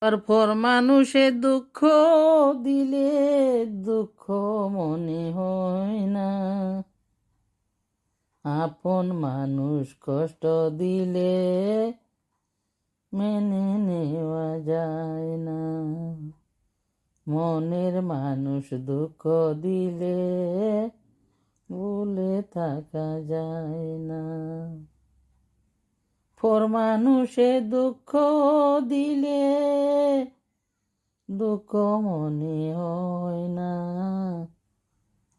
তারপর মানুষে দুঃখ দিলে দুঃখ মনে হয় না। আপন মানুষ কষ্ট দিলে মেনে নেওয়া যায় না। মনের মানুষ দুঃখ দিলে ভুলে থাকা যায় না। ফর মানুষে দুঃখ দিলে, দুঃখ মনে হয় না।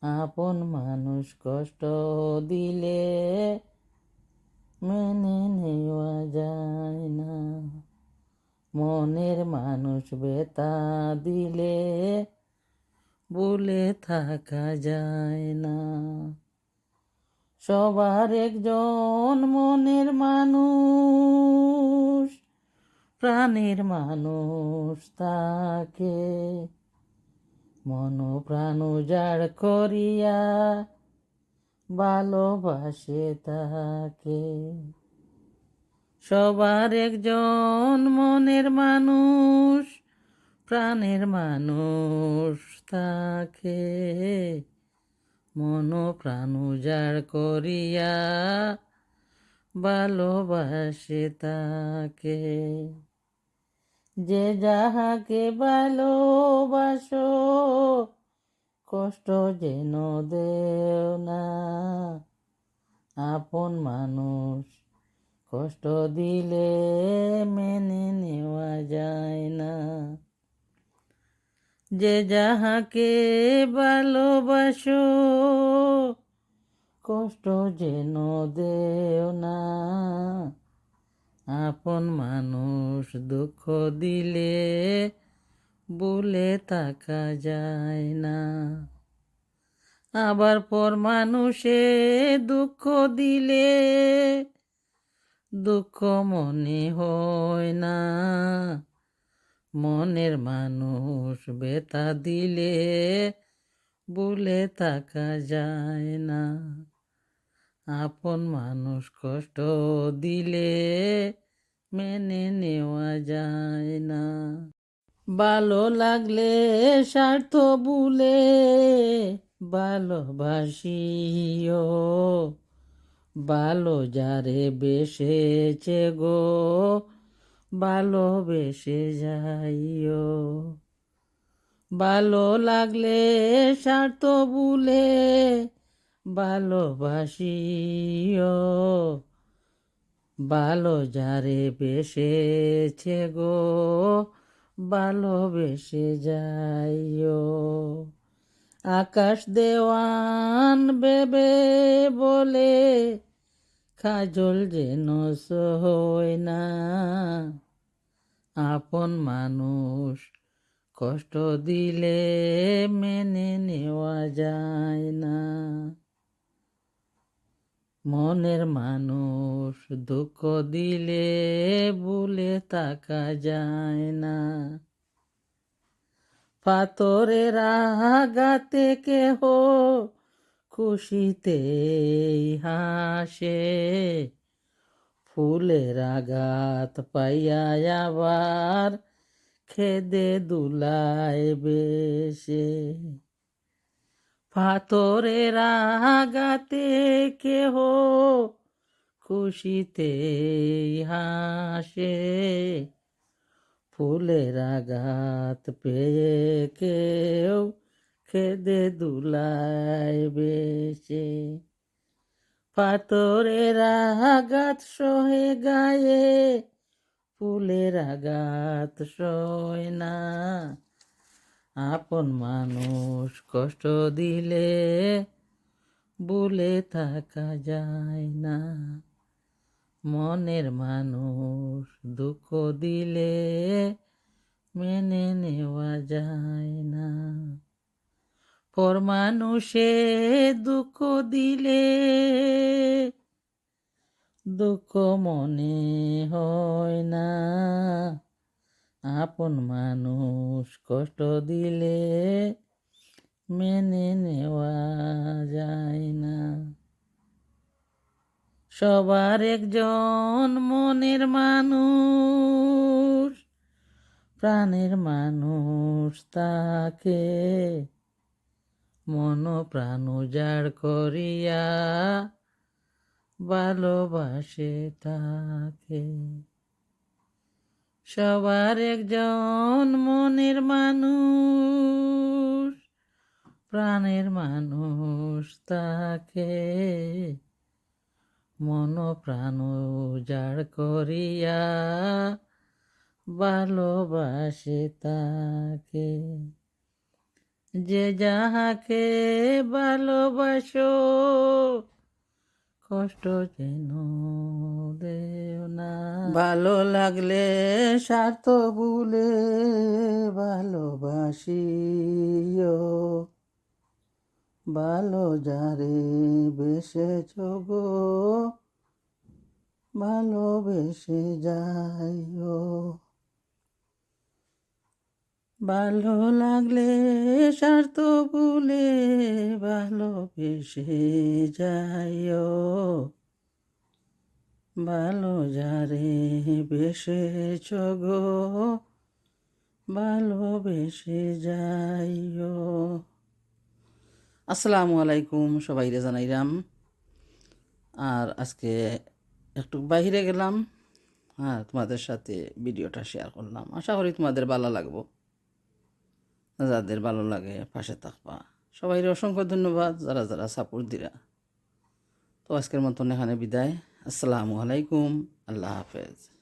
আপন মানুষ কষ্ট দিলে, মেনে নেওয়া যায় না। মনের মানুষ বেতা দিলে, বলে থাকা যায় না। সবার একজন মনের মানুষ, প্রাণের মানুষ তাকে। মন প্রাণ উজাড় করিয়া ভালোবাসে তাকে। সবার একজন মনের মানুষ, প্রাণের মানুষ তাকে। মন প্রাণ উজাড় করিয়া ভালোবাসে তাকে। যে যাহাকে ভালোবাসো, কষ্ট যেন দেও না। আপন মানুষ কষ্ট দিলে মেনে নেওয়া যায় না। যে যাহাকে ভালোবাসো, কষ্ট যেন দেও না। আপন মানুষ দুঃখ দিলে বলে থাকা যায় না। আবার পর মানুষে দুঃখ দিলে দুঃখ মনে হয় না। মনের মানুষ বেতা দিলে বলে থাকা যায় না। আপন মানুষ কষ্ট দিলে মেনে নেওয়া যায় না। ভালো লাগলে স্বার্থ ভুলে ভালোবাসিও। ভালো যারে বেসেছে গো ভালোবেসে যাইও। ভালো লাগলে স্বার্থ ভুলে ভালোবাসিও। ভালো যারে বেসেছে গো ভালোবেসে যাইও। আকাশ দেওয়ান বেবে বলে কাজল যেন হয় না আপন মানুষ কষ্ট দিলে মেনে নেওয়া যায় না মনের মানুষ দুঃখ দিলে ভুলে তাকা যায় না পাথরের আঘাতে কেহ খুশিতে হাসে। ফুলের আঘাত পাইয়া আবার খেদে দুলায় বেশে। পাথরের আঘাতে কেহ খুশিতে হাসে। ফুলের আঘাত পেয়ে কেউ খেদে দুলায় বেশে। পাথরের আঘাত সহে গায়ে, ফুলের আঘাত সয় না। আপন মানুষ কষ্ট দিলে বলে থাকা যায় না। মনের মানুষ দুঃখ দিলে মেনে নেওয়া যায় না। পর মানুষে দুঃখ দিলে, দুঃখ মনে হয় না। আপন মানুষ কষ্ট দিলে মেনে নেওয়া যায় না। সবার একজন মনের মানুষ, প্রাণের মানুষ তাকে মন প্রাণ উজাড় করিয়া ভালোবাসে তাকে। সবার একজন মনের মানুষ, প্রাণের মানুষ তাকে। মন প্রাণ উজাড় করিয়া ভালোবাসে তাকে। যে যাহাকে ভালোবাসো, কষ্ট যেন দেও না। ভালো লাগলে স্বার্থ ভুলে ভালোবাসিও। ভালো যারে বেসেছ গো, ভালোবেসে যাইও। ভালো লাগলে স্বার্থ ভুলে ভালোবেসে যাইও। ভালো যারে বেসেছ গো ভালোবেসে যাইও। আসসালামু আলাইকুম সবাইরে জানাইরাম। আর আজকে একটু বাইরে গেলাম হ্যাঁ তোমাদের সাথে ভিডিওটা শেয়ার করলাম। আশা করি তোমাদের ভালো লাগবো। যাদের ভালো লাগে পাশে থাকবা। সবাইয়ের অসংখ্য ধন্যবাদ যারা যারা সাপোর্ট দিরা তো আজকের মতন এখানে বিদায়। আসসালামু আলাইকুম। আল্লাহ হাফেজ।